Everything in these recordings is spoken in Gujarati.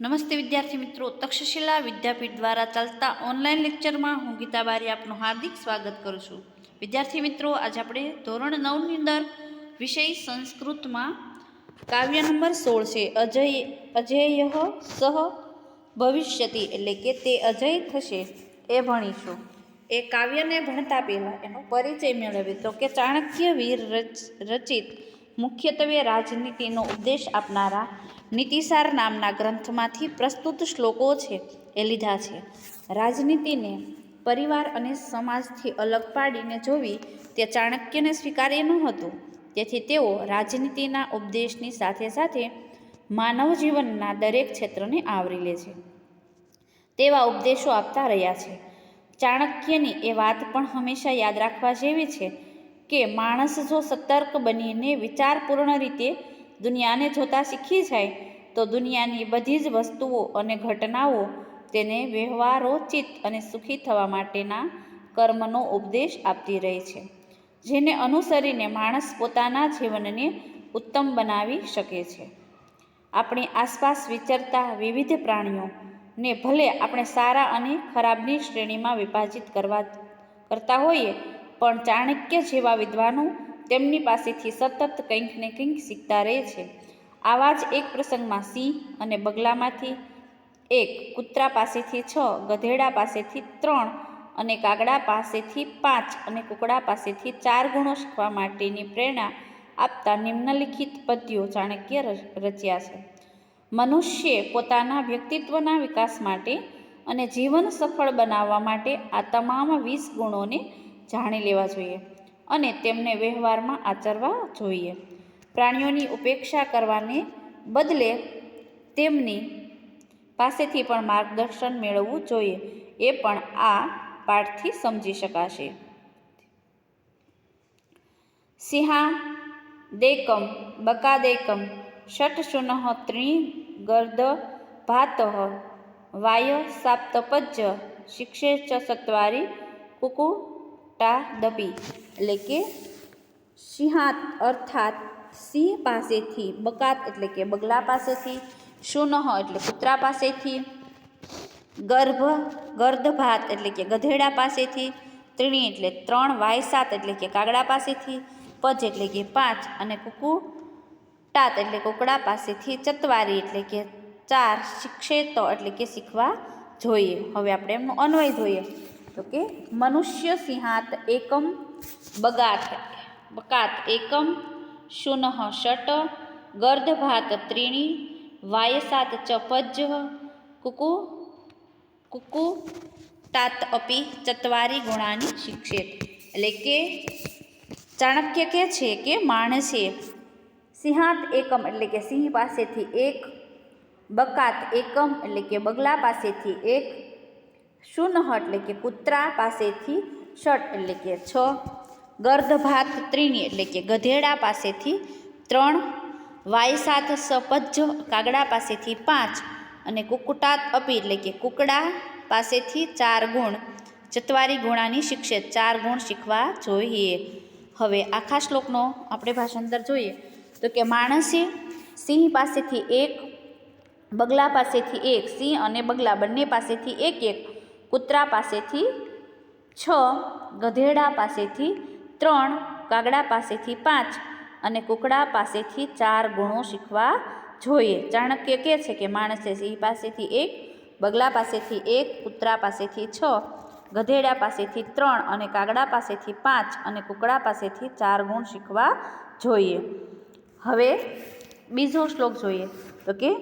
નમસ્તે વિદ્યાર્થી મિત્રો. તક્ષશિલા વિદ્યાપીઠ દ્વારા ચાલતા ઓનલાઈન લેક્ચરમાં હું ગીતા બારી આપનું હાર્દિક સ્વાગત કરું છું. વિદ્યાર્થી મિત્રો, આજે આપણે ધોરણ નવની અંદર વિષય સંસ્કૃતમાં કાવ્ય નંબર સોળ છે. અજય, અજેય સહ ભવિષ્યતિ એટલે કે તે અજય થશે એ ભણીશું. એ કાવ્યને ભણતા પહેલાં એનો પરિચય મેળવ્યો તો કે ચાણક્ય વીર રચ, રચિત મુખ્યત્વે રાજનીતિનો ઉપદેશ આપનારા નીતિસાર નામના ગ્રંથમાંથી પ્રસ્તુત શ્લોકો છે, એ લીધા છે. રાજનીતિને પરિવાર અને સમાજથી અલગ પાડીને જોવી તે ચાણક્યને સ્વીકાર્ય નહોતું તેથી તેઓ રાજનીતિના ઉપદેશની સાથે સાથે માનવ જીવનના દરેક ક્ષેત્રને આવરી લે છે. તેવા ઉપદેશો આપતા રહ્યા છે. ચાણક્યની એ વાત પણ હંમેશા યાદ રાખવા જેવી છે કે માણસ જો સતર્ક બનીને વિચારપૂર્ણ રીતે દુનિયાને જોતા શીખી જાય, તો દુનિયાની બધી જ વસ્તુઓ અને ઘટનાઓ તેને વ્યવહારોચિત અને સુખી થવા માટેના કર્મનો ઉપદેશ આપતી રહે છે, જેને અનુસરીને માણસ પોતાના જીવનને ઉત્તમ બનાવી શકે છે. આપણી આસપાસ વિચરતા વિવિધ પ્રાણીઓને ભલે આપણે સારા અને ખરાબની શ્રેણીમાં વિભાજિત કરવા, કરતા હોઈએ, પણ ચાણક્ય જેવા વિદ્વાનો તેમની પાસેથી સતત કંઈક ને કંઈક શીખતા રહે છે. આવા જ એક પ્રસંગમાં સિંહ અને બગલામાંથી એક કૂતરા પાસેથી છ, ગધેડા પાસેથી ત્રણ અને કાગડા પાસેથી પાંચ અને કુકડા પાસેથી ચાર ગુણો શીખવા માટેની પ્રેરણા આપતા નિમ્નલિખિત પદ્યો ચાણક્ય રચ્યા છે. મનુષ્યે પોતાના વ્યક્તિત્વના વિકાસ માટે અને જીવન સફળ બનાવવા માટે આ તમામ વીસ ગુણોને જાણી લેવા જોઈએ. અને તેમને વ્યવહારમાં આચરવા જોઈએ. પ્રાણીઓની ઉપેક્ષા કરવાને બદલે તેમની પાસેથી પણ માર્ગદર્શન મેળવવું જોઈએ. એ પણ આ પાઠથી સમજી શકાશે. સિંહા દેકમ બકાદેકમ ષટશુન ત્રિ ગર્દ ભાત, વાય સાપ્તપજ્જ શિક્ષે ચ સત્વારી કુકુટા દપી એટલે કે સિંહાત અર્થાત સિંહ પાસેથી, બકાત એટલે કે બગલા પાસેથી, સુનહ એટલે કૂતરા પાસેથી, ગર્ભ, ગર્ધભાત એટલે કે ગધેડા પાસેથી, ત્રીણી એટલે ત્રણ, વાયસાત એટલે કે કાગડા પાસેથી, પજ એટલે કે પાંચ અને કુકુ ટાત એટલે કુકડા પાસેથી, ચતવારી એટલે કે ચાર શિક્ષેતો એટલે કે શીખવા જોઈએ. હવે આપણે એમનો અન્વય જોઈએ. તો કે મનુષ્ય સિંહાત એકમ બગાત બકાત એકમ શુનઃ ષટ ગર્ધભાત ત્રીણી વાયસાત ચ પજ્જ કુકુ કુકુ ટાત અપી ચત્વારી ગુણાની શિક્ષેત એટલે કે ચાણક્ય કહે છે કે માણસે સિંહાત એકમ એટલે કે સિંહ પાસેથી એક બકાત એકમ એટલે કે બગલા પાસેથી એક શુનહ એટલે કે કૂતરા પાસેથી ષટ એટલે કે છ, ગર્ધભાત ત્રીણી એટલે કે ગધેડા પાસેથી ત્રણ વાયસાથ સપજ્જ કાગડા પાસેથી પાંચ અને કુકુટાત અપી એટલે કે કુકડા પાસેથી ચાર ગુણ. ચતવારી ગુણાની શિક્ષે ચાર ગુણ શીખવા જોઈએ. હવે આખા શ્લોકનો આપણે ભાષાંતર જોઈએ તો કે માણસે સિંહ પાસેથી એક, બગલા પાસેથી એક, સિંહ અને બગલા બંને પાસેથી એક એક કૂતરા પાસેથી છ, ગધેડા પાસેથી ત્રણ, કાગડા પાસેથી પાંચ અને કુકડા પાસેથી ચાર ગુણો શીખવા જોઈએ. ચાણક્ય કહે છે કે માણસે સિંહ પાસેથી એક, બગલા પાસેથી એક, કૂતરા પાસેથી છ, ગધેડા પાસેથી ત્રણ અને કાગડા પાસેથી પાંચ અને કુકડા પાસેથી ચાર ગુણ શીખવા જોઈએ. હવે બીજો શ્લોક જોઈએ. તો કે,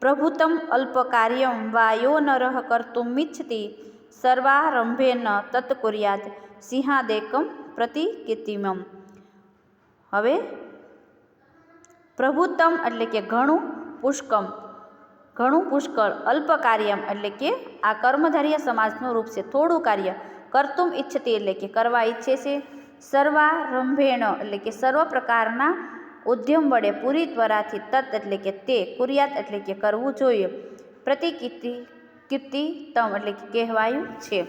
પ્રભુતમ અલ્પકાર્યમ વાયો નરહ કર્તુમિચ્છતિ સર્વારંભેન તત્કુર્યાત સિંહાદેકમ પ્રતિકીર્તિમમ હવે પ્રભુત્તમ એટલે કે ઘણું પુષ્કમ ઘણું પુષ્કળ અલ્પ કાર્યમ એટલે કે આ કર્મધાર્ય સમાજનું રૂપ છે થોડું કાર્ય કરતું ઈચ્છતી એટલે કે કરવા ઈચ્છે છે સર્વારંભેણ એટલે કે સર્વ પ્રકારના ઉદ્યમ વડે પૂરી ત્વરાથી તત એટલે કે તે કુરિયાત એટલે કે કરવું જોઈએ પ્રતિકીર્તિ કીર્તિતમ એટલે કે કહેવાયું છે.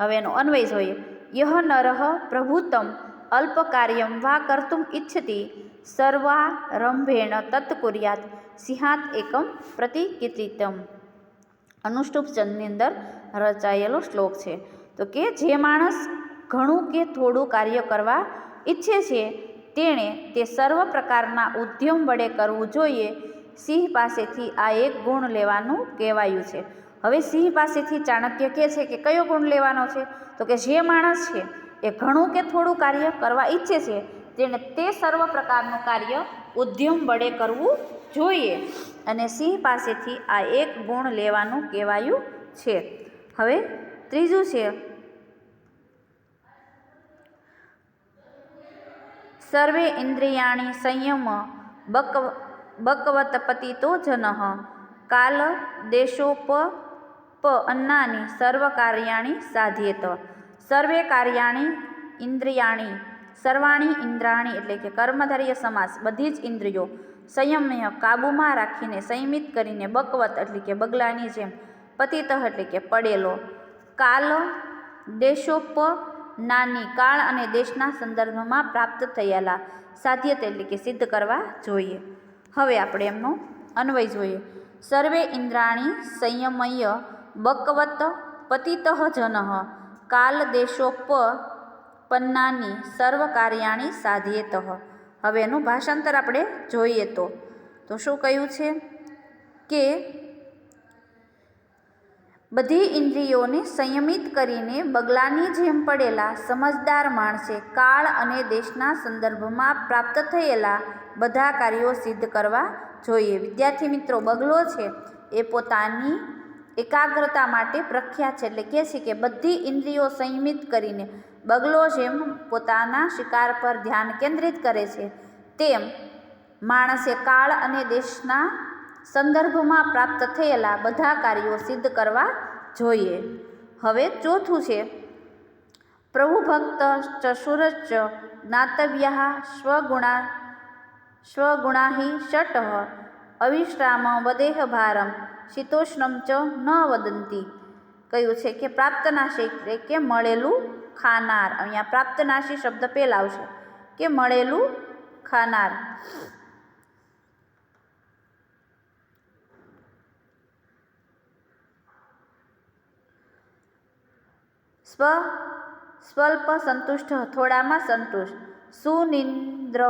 હવે એનો અન્વય જોઈએ. યહ નરહ પ્રભુતમ અલ્પકાર્યમ વા કર્તુમ ઇચ્છતિ સર્વારંભેણ તત્કુર્યાત સિંહાત એકમ પ્રતિકીર્તિતમ. અનુષ્ટુપ ચંદની અંદર રચાયેલો શ્લોક છે. તો કે જે માણસ ઘણું કે થોડું કાર્ય કરવા ઈચ્છે છે, તેણે તે સર્વ પ્રકારના ઉદ્યમ વડે કરવું જોઈએ. સિંહ પાસેથી આ એક ગુણ લેવાનું કહેવાયું છે. હવે સિંહ પાસેથી ચાણક્ય કહે છે કે કયો ગુણ લેવાનો છે? તો કે જે માણસ છે, એ ઘણું કે થોડું કાર્ય કરવા ઈચ્છે છે, તેણે તે સર્વ પ્રકારનું કાર્ય ઉદ્યમ વડે કરવું જોઈએ. અને સિંહ પાસેથી આ એક ગુણ લેવાનું કહેવાયું છે. હવે ત્રીજું છે, સર્વે ઇન્દ્રિયાણી સંયમ બક બકવત પતિતો જન કાલ દેશોપ પ અન્નાની સર્વ કાર્યાણી સાધ્યેત. સર્વે કાર્યાણી ઇન્દ્રિયાણી, સર્વાણી ઇન્દ્રાણી એટલે કે કર્મધાર્ય સમાસ, બધી જ ઇન્દ્રિયો સંયમ્ય કાબૂમાં રાખીને સંયમિત કરીને બકવત એટલે કે બગલાની જેમ પતિત એટલે કે પડેલો. કાલ દેશોપ નાની કાળ અને દેશના સંદર્ભમાં પ્રાપ્ત થયેલા સાધ્યત એટલે કે સિદ્ધ કરવા જોઈએ. હવે આપણે એમનો અન્વય જોઈએ. સર્વે ઇન્દ્રાણી સંયમય બકવત પતિત જન. કાલ દેશોપ પન્નાની સર્વ કાર્યાણી સાધ્યેત. હવે એનું ભાષાંતર આપણે જોઈએ તો. તો શું કહ્યું છે? કે બધી ઇન્દ્રિયોને સંયમિત કરીને બગલાની જેમ પડેલા સમજદાર માણસે કાળ અને દેશના સંદર્ભમાં પ્રાપ્ત થયેલા બધા કાર્યો સિદ્ધ કરવા જોઈએ. વિદ્યાર્થી મિત્રો, બગલો છે. એ પોતાની એકાગ્રતા માટે પ્રખ્યાત છે. એટલે કહે છે કે બધી ઇન્દ્રિયો સંયમિત કરીને બગલો જેમ પોતાના શિકાર પર ધ્યાન કેન્દ્રિત કરે છે, તેમ માણસે કાળ અને દેશના સંદર્ભમાં પ્રાપ્ત થયેલા બધા કાર્યો સિદ્ધ કરવા જોઈએ. હવે ચોથું છે પ્રભુભક્ત ચશુરચ જ્ઞાતવ્ય સ્વગુણા, સ્વગુણાહિ ષટ અવિશ્રામ વદેહ ભારમ શીતોષ્ણમ ચ ન વદંતી. કહ્યું છે કે પ્રાપ્તનાશી એટલે કે મળેલું ખાનાર. અહીંયા પ્રાપ્તનાશી શબ્દ પહેલાં આવશે. કે મળેલું ખાનાર. સ્વ, સ્વલ્પ સંતુષ્ટ, થોડામાં સંતુષ્ટ. સુનિંદ્ર.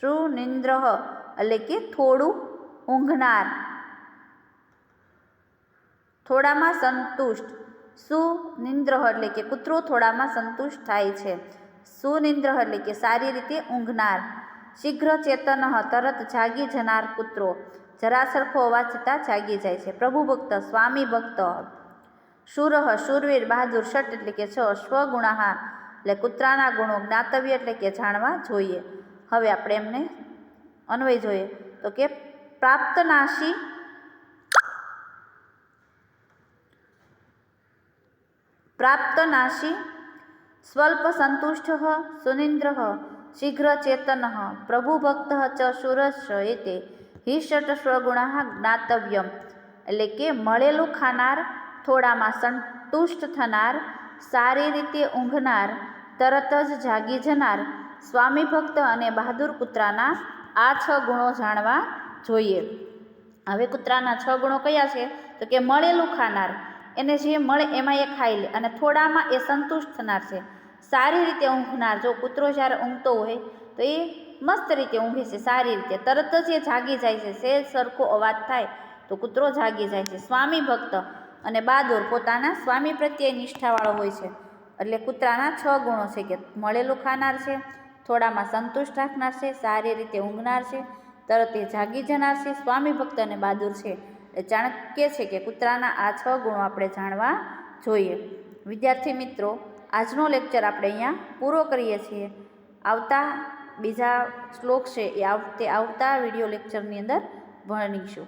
સુનિંદ્ર, એટલે કે થોડું ઊંઘનાર. થોડામાં સંતુષ્ટ. સુનિંદ્ર, એટલે કે કૂતરો થોડામાં સંતુષ્ટ થાય છે. સુનિંદ્ર, એટલે કે સારી રીતે ઊંઘનાર. શીઘ્ર ચેતન, તરત જાગી જનાર કૂતરો. જરા સરખો હોવા છતાં જાગી જાય છે. પ્રભુ ભક્ત, સ્વામી ભક્ત. શુરહ શુરવીર બહાદુર, શટ, એટલે કે છ સ્વગુણાહા એટલે કૂતરાના ગુણો જ્ઞાતવ્ય, એટલે કે જાણવા જોઈએ. હવે આપણે એમને અન્વય જોઈએ. તો કે પ્રાપ્તનાશી પ્રાપ્તનાશી સ્વલ્પ સંતુષ્ટ સુનિંદ્ર શીઘ્ર ચેતન પ્રભુભક્ત ચ સુરસ એતે હિ ષટ સ્વગુણા જ્ઞાતવ્યમ. એટલે કે મળેલું ખાનાર થોડામાં સંતુષ્ટ થનાર, સારી રીતે ઊંઘનાર, તરત જ જાગી જનાર સ્વામી ભક્ત અને બહાદુર કૂતરાના આ છ ગુણો જાણવા જોઈએ. હવે કૂતરાના છ ગુણો કયા છે? તો કે મળેલું ખાનાર. એને જે મળે એમાં એ ખાઈ લે અને થોડામાં એ સંતુષ્ટ થનાર છે. સારી રીતે ઊંઘનાર. જો કૂતરો જ્યારે ઊંઘતો હોય તો એ મસ્ત રીતે ઊંઘે છે, સારી રીતે. તરત જ એ જાગી જાય છે. સહેજ સરખો અવાજ થાય તો કૂતરો જાગી જાય છે. સ્વામી ભક્ત અને બહાદુર પોતાના સ્વામી પ્રત્યે નિષ્ઠાવાળો હોય છે. એટલે કૂતરાના છ ગુણો છે કે મળેલું ખાનાર છે થોડામાં સંતુષ્ટ રાખનાર છે, સારી રીતે ઊંઘનાર છે, તરત એ જાગી જનાર છે, સ્વામી ભક્ત અને બહાદુર છે. ચાણક્ય છે કે કૂતરાના આ છ ગુણો આપણે જાણવા જોઈએ. વિદ્યાર્થી મિત્રો, આજનો લેક્ચર આપણે અહીંયા પૂરો કરીએ છીએ. આવતા બીજા શ્લોક છે એ આવતે આવતા વીડિયો લેક્ચરની અંદર ભણીશું.